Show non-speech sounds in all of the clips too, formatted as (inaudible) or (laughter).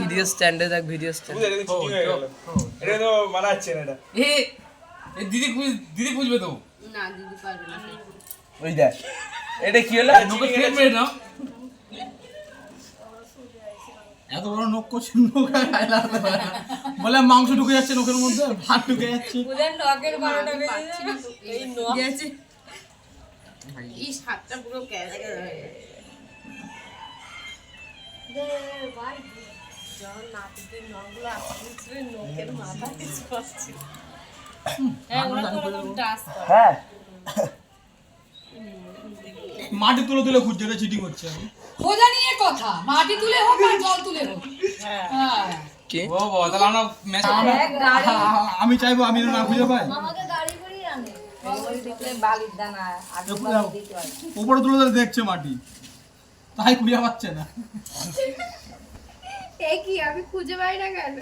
Video স্ট্যান্ডে দেখ video stand এটা তো মানা হচ্ছে না এটা। এ এ দিদি খুঁজ দিদি খুঁজবে তো? না দিদি পারবে না। ওই দেখ এটা কি হলো? নোকে ফের মেরে নাও। এত বড় নোক করছে নোক আর গায়ে লাগাতে পারে না। বলে মাংস ঢুকে যাচ্ছে নোকের মধ্যে ভাত ঢুকে যাচ্ছে। বুঝেন নখের বারোটা বেজে তো। এই নখ গেছে এই হাতটা পুরো ক্যাশ গেছে। যখন নাতিদের নখগুলো আসছিল নখের মাথা কিছু আসছিল হ্যাঁ ওরা তো ওরকম ডাস হ্যাঁ। মাটি তুলে তুলে খুঁজছে এটা চিটিং হচ্ছে আমি খোঁজা নিয়ে কথা। মাটি তুলে হোক আর জল তুলে হোক। হ্যাঁ। ও বাবা তাহলে আমরা ম্যাচ আমি চাইব আমি না খুঁজে পাই। আমাকে গাড়ি করে আনে। উপরে তুলে দেখছে মাটি। তাই খুঁজে পাচ্ছে না। (laughs) কি আমি খুঁজে পাই না কেন?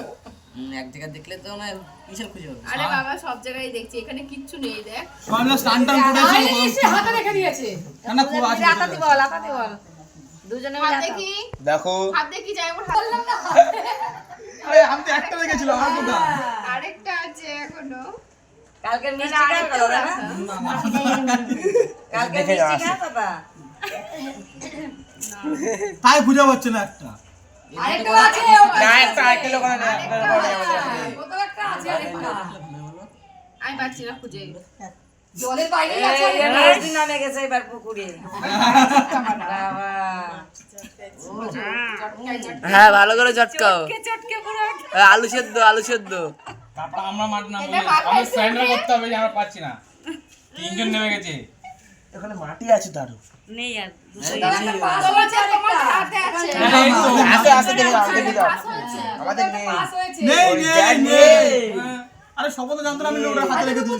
এক জায়গায় দেখলে তো না কিসের খুঁজে পাবে? আরে বাবা সব জায়গায় দেখছি এখানে কিচ্ছু নেই দেখ। সবাই মিলে স্নান টান করে আরে এসে এসে হাতে রেখে দিয়েছে না না খুব আছে লাতাতে বল বল। দুজনে হাত মিলে দেখি দেখো। হাত দেখি যাই আমার হাত আরে আমি তো একটা দেখেছিলাম আর কোথা আরেকটা আছে এখনও। কালকে মিষ্টি না, খাওয়া না। কালকে মিষ্টি। খাওয়া কথা তাই খুঁজে পাচ্ছে না একটা। আরেকটা আছে না একটা আছে আরেকটা। আমি পাচ্ছি না খুঁজে। জলের বাইরেই আছে নামে গেছে এবার পুকুরে। বাবা। হ্যাঁ ভালো করে চটকাও। চটকে পুরো আলু সেদ্ধ আলু সেদ্ধ। তারপর আমরা মাঠ এটা আমি স্যান্ডেল করতে হবে যে আমরা পাচ্ছি না। তিনজন নেমে গেছে। এখানে মাটি আছে দারু নেই আর। আমাদের নেই। নেই নেই। আরে আমি ওটা হাতে রেখে একটু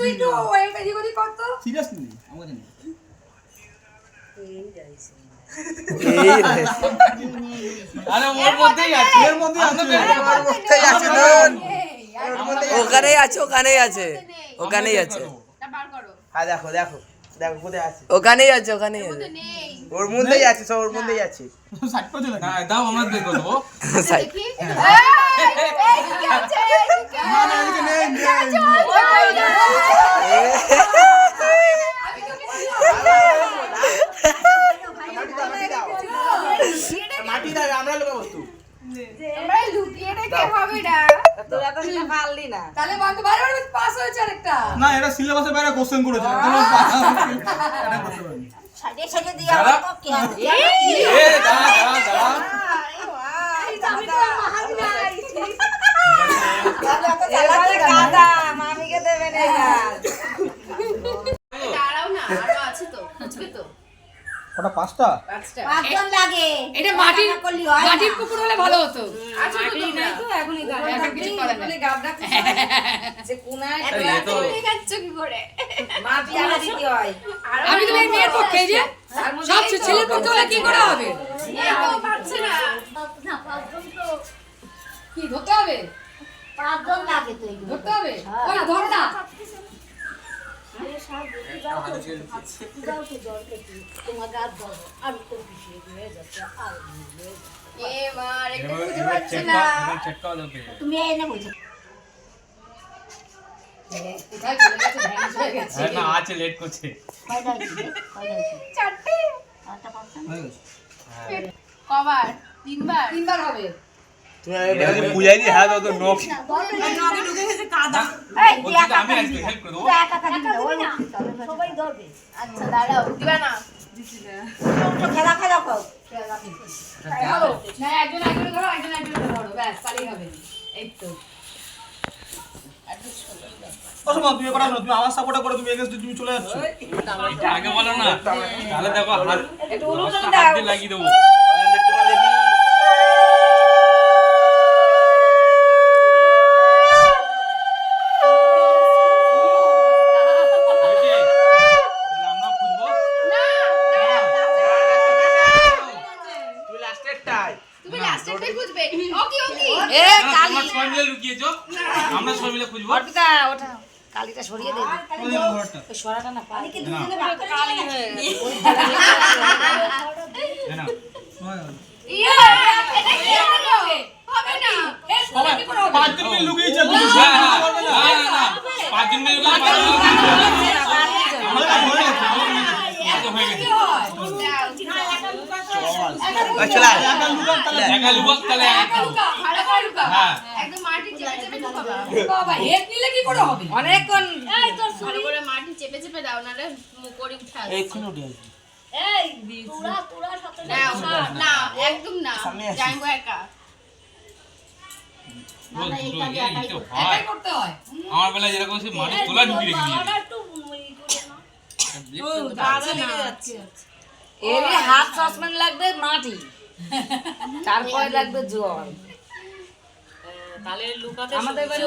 ওখানেই আছে ওখানেই আছে। ওখানেই আছে। হ্যাঁ দেখো দেখো। দেখো কোথায় আছে ওখানেই আছে ওখানেই আছে। ওর মধ্যেই আছে সব ওর মধ্যেই আছে। সাইড করে চলে না দাও আমরা বের করে সাইড দেখি। (laughs) এই, এইদিকে আছে, এইদিকে। না না এদিকে নেই নেই মাটি দাও আমরা লোক বস্তু আমরা লুকিয়ে রেখে হবে না তোরা তো পারলি না। তাহলে বান্ধব হয়েছে আরেকটা? না এটা সিলেবাসের বাইরে কোশ্চেন করেছে। কোনো এটা করতে পারিনি সাজে সাজে দিয়ে তো কি এ দাঁড়া দাঁড়া দাঁড়া চালাতে (laughs) গাদা মামিকে দেবেন দাঁড়াও না আরও আছে তো বুঝবে তো। ওটা পাঁচটা? পাঁচটা। পাঁচজন লাগে। এটা মাটির না করলে হয় না। মাটির পুকুর হলে ভালো হতো। আচ্ছা তো তোমরা। এখন কিছু করে না (laughs) যে কোনায় তো। যাচ্ছ কি করে? মা পিয়ারা দিতে হয়। আমি তো এই মেয়ের পক্ষে যে সব ছেলের পক্ষে হলে কি করে হবে? তো পারছে না। কি ধরতে হবে? পাঁচজন লাগে তো ধরতে হবে? ওই ধর না। না। হয়ে গেছে? হ্যাঁ, না লেট করছে? কবার? তিনবার? তিনবার হবে। এই, তো না। আচ্ছা তুমি করা। তুমি আমার সাপোর্ট করে তুমি তুমি চলে যাচ্ছ আগে বলো না তাহলে দেখো হাত একটু উলুটুলু দাও। লাগিয়ে দেবো। দিয়েছ? আমরা সবাই মিলে খুঁজবো। অর্পিতা ওটা কালিটা সরিয়ে দে। ওই সরাটা না পালি কি দুজনে কালি হয়ে না। একদম মাটি চেপে চেপে ঢুকাবা। বাবা হেড নিলে কি করে হবে? অনেকক্ষণ। ভালো করে মাটি চেপে চেপে দাও নাহলে মুকড়ি উঠে আসবে। এক্ষুনি উঠে আসবি এই তোরা তোরা সাথে না, না, একদম না। যাইবো একা। ও দুটো এই তো একাই করতে আমার বেলায় যেরকম সে মাটি তোলা ঢুকিয়ে রেখে দিয়েছে। এর হাত সসপ্যান লাগবে মাটি। (laughs) তারপরে লাগবে জল। তাহলে লুকাতে আমাদের করে।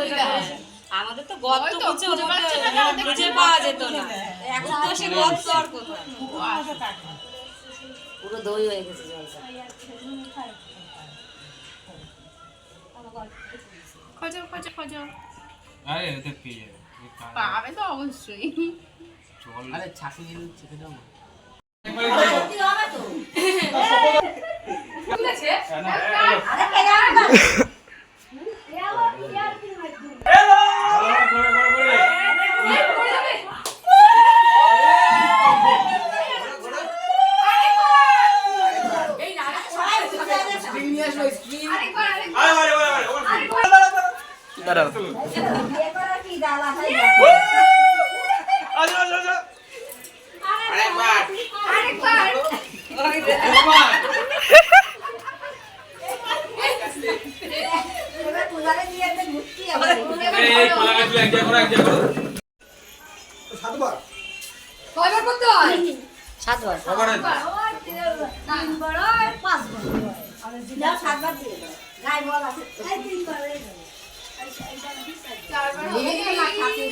আমাদের তো গর্ত তো, খুঁজে পাচ্ছে পাওয়া যেত না। এখন তো সে গর্ত আর কোথায় পুরো দই হয়ে গেছে জলটা। খোঁজো, খোঁজো, খোঁজো। আরে পেয়ে যাবে পাবে তো অবশ্যই। জল আরে ছাকনি চেপে দাও না দাঁড়াও এই কলা গাছ এক জায়গা করো এক জায়গা করো কয়বার করতে হয় সাতবার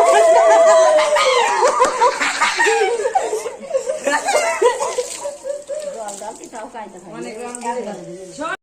(laughs) অনেক